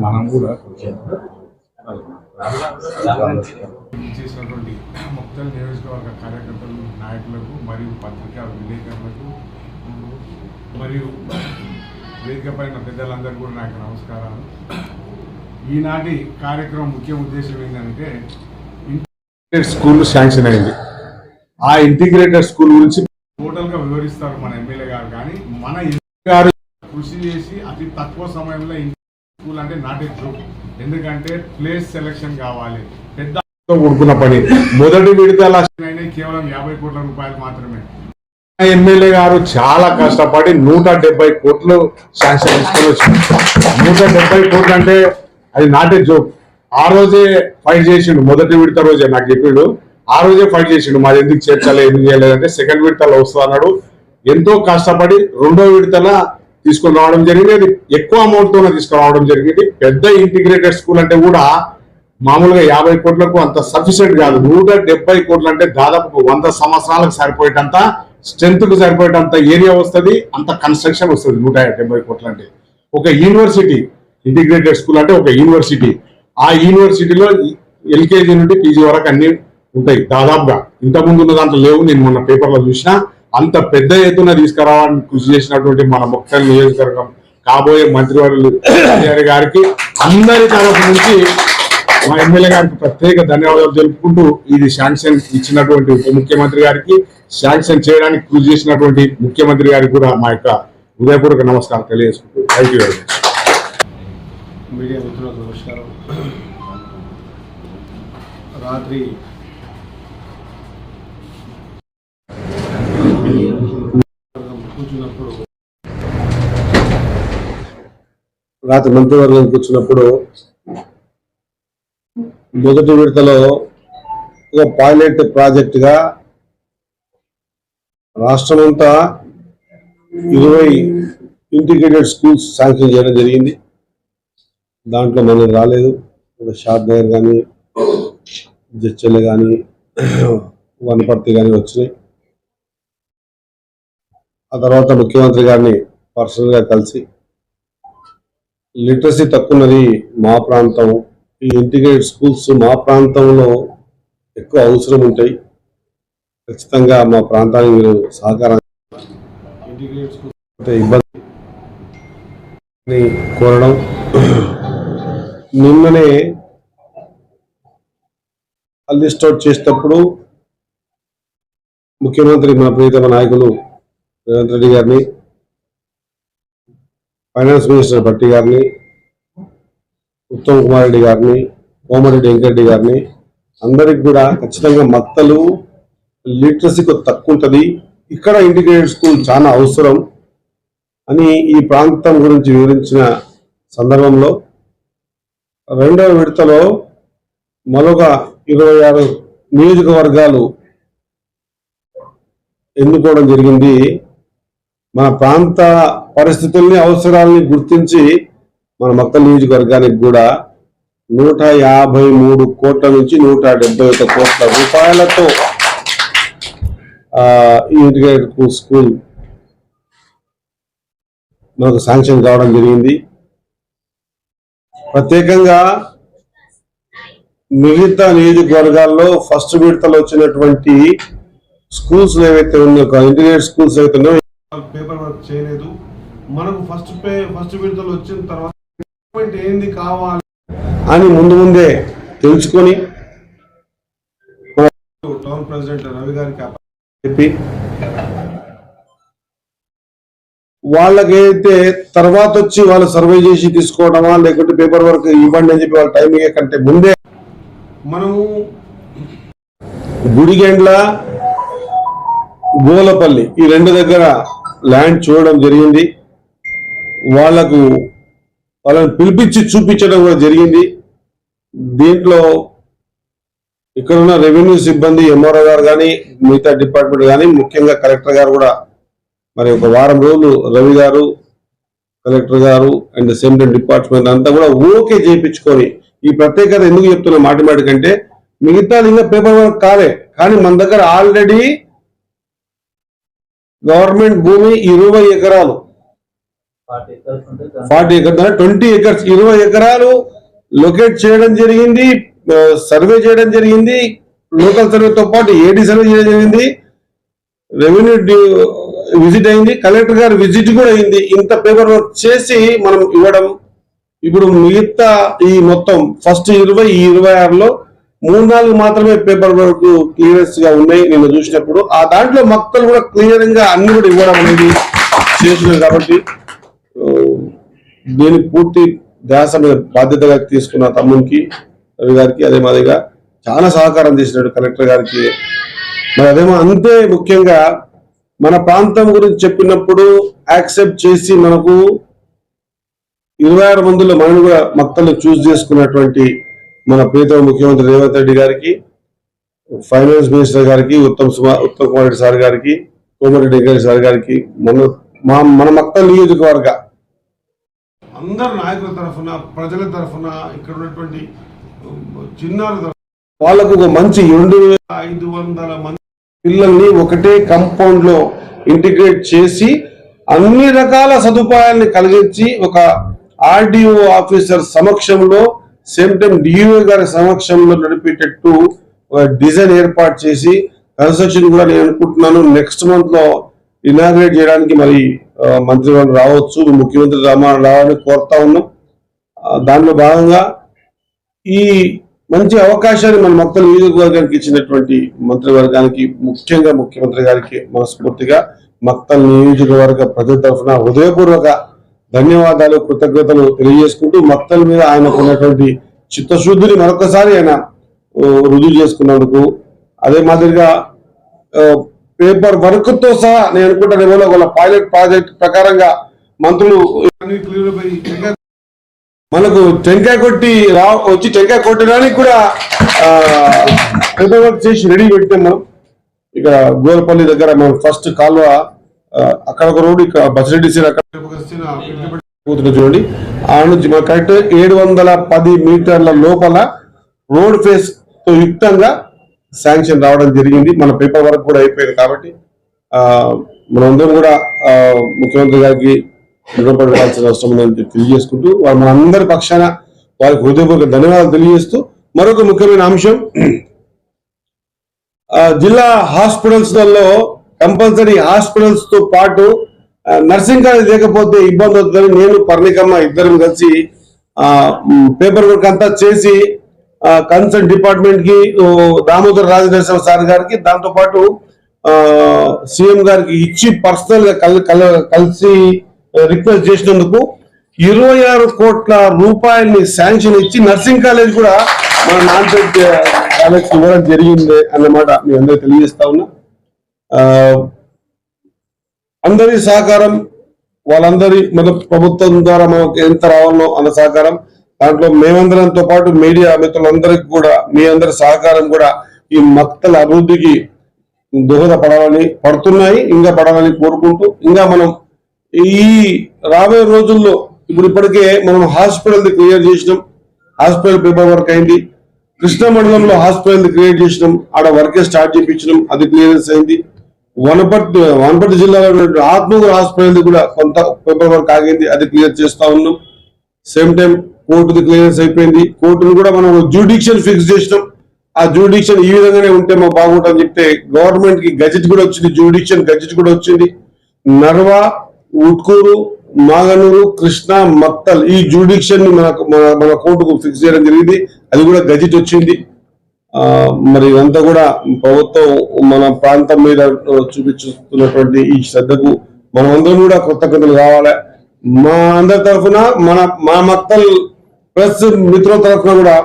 మనం కూడా కొంచెం చేసినటువంటి మొత్తం నియోజకవర్గ కార్యకర్తలు నాయకులకు మరియు పత్రికా విలేకరులకు మరియు వేదిక పైన పెద్దలందరూ కూడా నాకు నమస్కారాలు. ఈనాటి కార్యక్రమం ముఖ్య ఉద్దేశం ఏంటంటే ఇంటిగ్రేటెడ్ స్కూల్ శాంక్షన్ అయింది. ఆ ఇంటిగ్రేటెడ్ స్కూల్ గురించి టోటల్గా వివరిస్తారు మన ఎమ్మెల్యే గారు కానీ మన ఎమ్మెల్యే గారు కృషి చేసి అతి తక్కువ సమయంలో స్కూల్ అంటే నాట్ ఏ జోక్. ఎందుకంటే ప్లేస్ సెలెక్షన్ కావాలి. పెద్ద కూడుకున్న పని. మొదటి విడతల కేవలం యాభై కోట్ల రూపాయలు మాత్రమే. ఎమ్మెల్యే గారు చాలా కష్టపడి నూట డెబ్బై కోట్లు శాంక్షన్ తీసుకొని వచ్చారు నూట డెబ్బై కోట్లు అంటే అది నాట్ ఏ జోక్. ఆ రోజే ఫైట్ చేసిండు మొదటి విడత రోజే నాకు చెప్పిండు. ఆ రోజే ఫైట్ చేసిండు మాది ఎందుకు చేర్చాలి ఎందుకు చేయలేదంటే సెకండ్ విడతలో వస్తా అన్నాడు. ఎంతో కష్టపడి రెండో విడతల తీసుకుని రావడం జరిగింది. అది ఎక్కువ అమౌంట్ తోనే తీసుకురావడం జరిగింది. పెద్ద ఇంటిగ్రేటెడ్ స్కూల్ అంటే కూడా మామూలుగా యాభై కోట్లకు అంత సఫిషియెంట్ కాదు. నూట డెబ్బై కోట్లు అంటే దాదాపు వంద సంవత్సరాలకు సరిపోయేటంత స్ట్రెంత్కు సరిపోయేటంత ఏరియా వస్తుంది. అంత కన్స్ట్రక్షన్ వస్తుంది నూట డెబ్బై కోట్లు అంటే ఒక యూనివర్సిటీ ఇంటిగ్రేటెడ్ స్కూల్ అంటే ఒక యూనివర్సిటీ. ఆ యూనివర్సిటీలో ఎల్కేజీ నుండి పీజీ వరకు అన్ని ఉంటాయి దాదాపుగా. ఇంతకుముందు ముందు ఉన్న దాంట్లో లేవు నేను మొన్న పేపర్లో చూసిన. అంత పెద్ద ఎత్తున తీసుకురావడానికి కృషి చేసినటువంటి మన మొక్కల నియోజకవర్గం కాబోయే మంత్రివర్యులు కేసీఆర్ గారికి అందరి తరఫు నుంచి మా ఎమ్మెల్యే గారికి ప్రత్యేక ధన్యవాదాలు తెలుపుకుంటూ ఇది శాంక్షన్ ఇచ్చినటువంటి ఉప ముఖ్యమంత్రి గారికి శాంక్షన్ చేయడానికి కృషి చేసినటువంటి ముఖ్యమంత్రి గారికి కూడా మా యొక్క హృదయపూర్వక నమస్కారం తెలియజేసుకుంటూ thank you very much. Media మిత్రులకు నమస్కారం. రాత్రి కూర్చున్నప్పుడు రాత్రి మంత్రివర్గం కూర్చున్నప్పుడు మొదటి విడతలో ఒక పైలట్ ప్రాజెక్టుగా రాష్ట్రమంతా ఇరవై ఇంటిగ్రేటెడ్ స్కూల్స్ శాంక్షన్ చేయడం జరిగింది. దాంట్లో మనకి రాలేదు. ఒక షాద్ నగర్ కానీ జడ్చెల్ల కానీ వనపర్తి కానీ వచ్చినాయి. ఆ తర్వాత ముఖ్యమంత్రి గారిని పర్సనల్గా కలిసి లిటరసీ తక్కువన్నది మా ప్రాంతం. ఈ ఇంటిగ్రేటెడ్ స్కూల్స్ మా ప్రాంతంలో ఎక్కువ అవసరం ఉంటాయి. ఖచ్చితంగా మా ప్రాంతానికి మీరు సహకారం ఇంటిగ్రేటెడ్ స్కూల్స్ ఇబ్బంది అని కోరడం. నిన్ననే లిస్ట్ అవుట్ చేసేటప్పుడు ముఖ్యమంత్రి మన ప్రియతమ నాయకులు రేవంత్ రెడ్డి గారిని ఫైనాన్స్ మినిస్టర్ భట్టి గారిని ఉత్తమ్ కుమార్ రెడ్డి గారిని కోమరెడ్డి వెంకరెడ్డి గారిని అందరికి కూడా ఖచ్చితంగా మత్తలు లిటరసీ కొద్ది తక్కువ ఉంటుంది. ఇక్కడ ఇంటిగ్రేటెడ్ స్కూల్ చాలా అవసరం అని ఈ ప్రాంతం గురించి వివరించిన సందర్భంలో రెండవ విడతలో మరొక ఇరవై ఆరు నియోజకవర్గాలు ఎన్నుకోవడం జరిగింది. మన ప్రాంత పరిస్థితుల్ని అవసరాలని గుర్తించి మన మక్క నియోజకవర్గానికి కూడా నూట యాభై మూడు కోట్ల నుంచి నూట డెబ్బై ఒక కోట్ల రూపాయలతో ఈ ఇంటిగ్రేటెడ్ స్కూల్ మనకు శాంక్షన్ కావడం జరిగింది. ప్రత్యేకంగా మిగతా నియోజకవర్గాల్లో ఫస్ట్ విడతలో వచ్చినటువంటి స్కూల్స్ ఏవైతే ఉన్నాయో ఇంటిగ్రేటెడ్ స్కూల్స్ ఏవైతే ఉన్నాయో పేపర్ వర్క్ చేయలేదు. మనకు ఫస్ట్ పే ఫస్ట్ విడతలు వచ్చిన తర్వాత ఏంది కావాలి అని ముందు ముందే తెలుసుకొని టౌన్ ప్రెసిడెంట్ రవి గారికి చెప్పి వాళ్ళకైతే తర్వాత వచ్చి వాళ్ళు సర్వే చేసి తీసుకోవడమా లేకుంటే పేపర్ వర్క్ ఇవ్వండి అని చెప్పి వాళ్ళ టైమింగ్ కంటే ముందే మనము గుడిగెండ్ల గోలపల్లి ఈ రెండు దగ్గర ల్యాండ్ చూడడం జరిగింది. వాళ్ళకు వాళ్ళని పిలిపించి చూపించడం కూడా జరిగింది. దీంట్లో ఇక్కడ ఉన్న రెవెన్యూ సిబ్బంది ఎంఆర్ఓ గారు కానీ మిగతా డిపార్ట్మెంట్ కానీ ముఖ్యంగా కలెక్టర్ గారు కూడా మరి ఒక వారం రోజులు రవి గారు కలెక్టర్ గారు అండ్ సేమ్ డిపార్ట్మెంట్ అంతా కూడా ఓకే చేయించుకొని ఈ ప్రత్యేకత ఎందుకు చెప్తున్నా మాటి మాటి కంటే మిగతా ఇంకా పేపర్ వర్క్ కాలే. కానీ మన దగ్గర ఆల్రెడీ గవర్నమెంట్ భూమి ఇరవై ఎకరాలు. ఫార్టీ ఎకర్స్ ట్వంటీ ఎకర్స్ ఇరవై ఎకరాలు లొకేట్ చేయడం జరిగింది సర్వే చేయడం జరిగింది లోకల్ సర్వేతో పాటు ఏడీ సర్వే చేయడం జరిగింది. రెవెన్యూ విజిట్ అయింది. కలెక్టర్ గారు విజిట్ కూడా అయింది. ఇంత పేపర్ వర్క్ చేసి మనం ఇవ్వడం ఇప్పుడు మిగతా ఈ మొత్తం ఫస్ట్ ఇరవై ఈ ఇరవై ఆరులో మూడు నాలుగు మాత్రమే పేపర్ వర్క్ క్లియరెన్స్గా ఉన్నాయి నేను చూసినప్పుడు. ఆ దాంట్లో మొక్కలు కూడా క్లియర్గా అన్ని కూడా ఇవ్వడం అనేది చేసినారు కాబట్టి ఆ, పూర్తి ధ్యాస మీద బాధ్యతగా తీసుకున్న తమ్మునికి రవి గారికి అదే మాదిరిగా చాలా సహకారం చేసినాడు కలెక్టర్ గారికి. మరి అదేమో అంతే ముఖ్యంగా మన ప్రాంతం గురించి చెప్పినప్పుడు యాక్సెప్ట్ చేసి మనకు ఇరవై ఆరు మందిలో మనం కూడా మక్తలు చూస్ చేసుకున్నటువంటి మన ప్రీతమ ముఖ్యమంత్రి రేవంత్ రెడ్డి గారికి ఫైనాన్స్ మినిస్టర్ గారికి ఉత్తమ్ ఉత్తమ్ కుమార్ రెడ్డి సార్ గారికి కోమరెడ్డి వెంకయ్య సార్ గారికి మన మా మన మక్తల్ నియోజకవర్గ. అందరు నాయకుల తరఫున ప్రజల తరఫున ఇక్కడ ఉన్నటువంటి చిన్నారుల వాళ్ళకు ఒక మంచి రెండు వేల ఐదు వందల మంది పిల్లల్ని ఒకటే కంపౌండ్లో ఇంటిగ్రేట్ చేసి అన్ని రకాల సదుపాయాల్ని కలిగించి ఒక ఆర్డిఓ ఆఫీసర్ సమక్షంలో సేమ్ టైం డిఓ గారి సమక్షంలో నడిపేటట్టు డిజైన్ ఏర్పాటు చేసి కన్స్ట్రక్షన్ కూడా నేను అనుకుంటున్నాను నెక్స్ట్ మంత్లో ఇనాగ్రేట్ చేయడానికి మరి ఆ, మంత్రి వాళ్ళు రావచ్చు ముఖ్యమంత్రి రామారావు రావాలని కోరుతా ఉన్నాం. దానిలో భాగంగా ఈ మంచి అవకాశాన్ని మన మొత్తం నియోజకవర్గానికి ఇచ్చినటువంటి మంత్రివర్గానికి ముఖ్యంగా ముఖ్యమంత్రి గారికి మనస్ఫూర్తిగా మక్తల్ నియోజకవర్గ ప్రజల తరఫున హృదయపూర్వక ధన్యవాదాలు కృతజ్ఞతలు తెలియజేసుకుంటూ మక్తల్ మీద ఆయనకు ఉన్నటువంటి చిత్తశుద్ధిని మరొకసారి ఆయన రుజువు చేసుకున్నందుకు అదే మాదిరిగా పేపర్ వర్క్తో సహా నేను అనుకుంటాను ఏమో వాళ్ళ పైలట్ ప్రాజెక్ట్ ప్రకారంగా మంత్రులు అన్ని clear అయిపోయి ఇంకా మనకు టెంకాయ కొట్టి రా వచ్చి టెంకాయ కొట్టడానికి కూడా పేపర్ వర్క్ చేసి రెడీ పెట్టాం మనం. ఇక్కడ గోరపల్లి దగ్గర మనం ఫస్ట్ కాలువ అక్కడ ఒక రోడ్ ఇక్కడ బసిరెడ్డి సీన్ అక్కడ చూడండి. ఆ నుంచి మన కరెక్ట్ ఏడు వందల పది మీటర్ల లోపల రోడ్ ఫేస్తో యుక్తంగా శాంక్షన్ రావడం జరిగింది. మన పేపర్ వర్క్ కూడా అయిపోయింది కాబట్టి మనందరం కూడా ముఖ్యమంత్రి గారికి రుణపడాల్సిన అవసరం ఉందని చెప్పి తెలియజేసుకుంటూ వారు మనందరి పక్షాన వారికి హృదయపూర్వక ధన్యవాదాలు తెలియజేస్తూ మరొక ముఖ్యమైన అంశం. జిల్లా హాస్పిటల్స్లలో కంపల్సరీ హాస్పిటల్స్తో పాటు నర్సింగ్ కాలేజ్ లేకపోతే ఇబ్బంది అవుతుందని నేను పర్ణికమ్మ ఇద్దరం కలిసి పేపర్ వర్క్ అంతా చేసి కన్సర్న్ డిపార్ట్మెంట్కి దామోదర్ రాజనరసింహ సార్ గారికి దాంతో పాటు సీఎం గారికి ఇచ్చి పర్సనల్గా కల- కలిసి రిక్వెస్ట్ చేసినందుకు ఇరవై ఆరు కోట్ల రూపాయల్ని శాంక్షన్ ఇచ్చి నర్సింగ్ కాలేజ్ కూడా మన నాన్సెట్ కాలేజ్ ఇవ్వడం జరిగింది అన్నమాట మీ అందరికి తెలియజేస్తా ఉన్నా. ఆ, అందరి సహకారం వాళ్ళందరి మన ప్రభుత్వం ద్వారా మనకు ఎంత రావాలో అన్న సహకారం దాంట్లో మేమందరంతో పాటు మీడియా మిత్రులందరికీ కూడా మీ అందరి సహకారం కూడా ఈ మక్తల అభివృద్ధికి దోహదపడాలని పడుతున్నాయి ఇంకా పడాలని కోరుకుంటూ ఇంకా మనం ఈ రాబోయే రోజుల్లో ఇప్పుడు ఇప్పటికే మనం హాస్పిటల్ క్లియర్ చేసినాం. హాస్పిటల్ పేపర్ వర్క్ అయింది. కృష్ణ మండలంలో హాస్పిటల్ క్రియేట్ చేసినాం. ఆడ వర్కే స్టార్ట్ చేయించినాం. అది క్లియరెన్స్ అయింది. వనపర్తి వనపర్తి జిల్లాలో ఆత్మగూరు హాస్పిటల్ది హాస్పిటల్ కూడా కొంత పేపర్ వర్క్ ఆగింది. అది క్లియర్ చేస్తా ఉన్నాం. సేమ్ టైం కోర్టుది క్లియరెన్స్ అయిపోయింది. కోర్టును కూడా మనం జ్యూడిక్షన్ ఫిక్స్ చేసినాం. ఆ జ్యూడిక్షన్ ఈ విధంగానే ఉంటే మా బాగుంటుందని చెప్తే గవర్నమెంట్కి గజెట్ కూడా వచ్చింది. జ్యూడిక్షన్ గజెట్ కూడా వచ్చింది. నర్వా ఉట్కూరు మాగనూరు కృష్ణ మత్తల్ ఈ జ్యూడిక్షన్ని మనకు మన మన కోర్టుకు ఫిక్స్ చేయడం జరిగింది. అది కూడా గజిట్ వచ్చింది. మరి ఇదంతా కూడా ప్రభుత్వం మన ప్రాంతం మీద చూపించుతున్నటువంటి ఈ శ్రద్ధకు మనమందరం కూడా కృతజ్ఞతలు కావాలి. మా అందరి తరఫున మన మా మత్తల్ ప్లస్ మిత్రుల తరఫున కూడా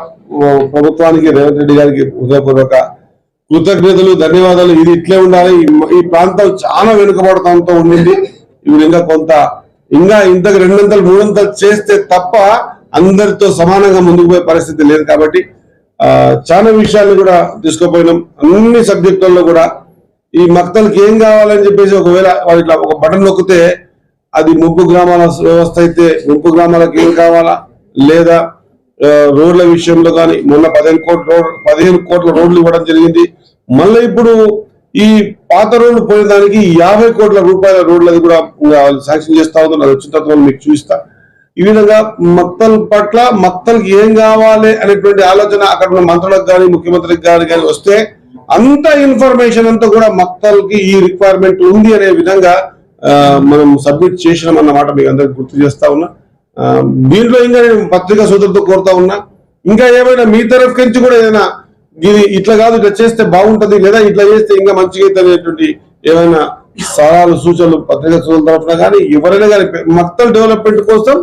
ప్రభుత్వానికి రేవంత్ రెడ్డి గారికి హృదయపూర్వక కృతజ్ఞతలు ధన్యవాదాలు. ఇది ఇట్లే ఉండాలి. ఈ- ఈ ప్రాంతం చాలా వెనుకబడతంతో ఉండింది. ఇవి ఇంకా కొంత ఇంకా ఇంతకు రెండంతలు మూడంతలు చేస్తే తప్ప అందరితో సమానంగా ముందుకు పోయే పరిస్థితి లేదు కాబట్టి చాలా విషయాలు కూడా తీసుకుపోయినాం. అన్ని సబ్జెక్టుల్లో కూడా ఈ మక్తలకి ఏం కావాలని చెప్పేసి ఒకవేళ వాటిలో ఒక బటన్ నొక్కితే అది ముంపు గ్రామాల వ్యవస్థ అయితే ముంపు గ్రామాలకు ఏం కావాలా? లేదా రోడ్ల విషయంలో కానీ మొన్న పదిహేను కోట్ల రోడ్ పదిహేను కోట్ల రోడ్లు ఇవ్వడం జరిగింది. మళ్ళీ ఇప్పుడు ఈ పాత రోడ్లు పోయేదానికి యాభై కోట్ల రూపాయల రోడ్లది కూడా శాంక్షన్ చేస్తా ఉందో నాకు వచ్చిన తర్వాత మీకు చూపిస్తా. ఈ విధంగా మక్తల్ పట్ల మక్తల్కి ఏం కావాలి అనేటువంటి ఆలోచన అక్కడ ఉన్న మంత్రులకు కానీ ముఖ్యమంత్రికి కానీ కానీ వస్తే అంత ఇన్ఫర్మేషన్ అంతా కూడా మక్తల్కి ఈ రిక్వైర్మెంట్ ఉంది అనే విధంగా మనం సబ్మిట్ చేసినాం అన్నమాట మీకు అందరికి గుర్తు చేస్తా ఉన్నా. దీంట్లో ఇంకా నేను పత్రికా సోదరుతో కోరుతా ఉన్నా. ఇంకా ఏమైనా మీ తరఫు నుంచి కూడా ఏదైనా ఇది ఇట్లా కాదు ఇట్లా చేస్తే బాగుంటది లేదా ఇట్లా చేస్తే ఇంకా మంచిగా అవుతుంది అనేటువంటి ఏమైనా సలహాలు సూచనలు పత్రికా సోదరుల తరఫున కానీ ఎవరైనా కానీ మొత్తం డెవలప్మెంట్ కోసం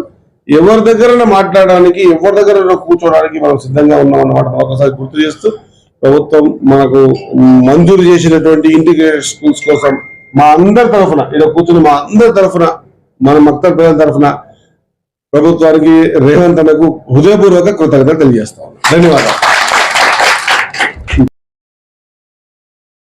ఎవరి దగ్గర మాట్లాడడానికి ఎవరి దగ్గర కూర్చోడానికి మనం సిద్ధంగా ఉన్నాం అన్నమాట. ఒకసారి గుర్తు చేస్తూ ప్రభుత్వం మనకు మంజూరు చేసినటువంటి ఇంటిగ్రేటెడ్ స్కూల్స్ కోసం మా అందరి తరఫున ఇలా కూర్చుని మా అందరి తరఫున మన మొత్తం ప్రజల తరఫున ప్రభుత్వానికి రేవంత్ అన్నకు హృదయపూర్వక కృతజ్ఞత తెలియజేస్తాం ధన్యవాదాలు.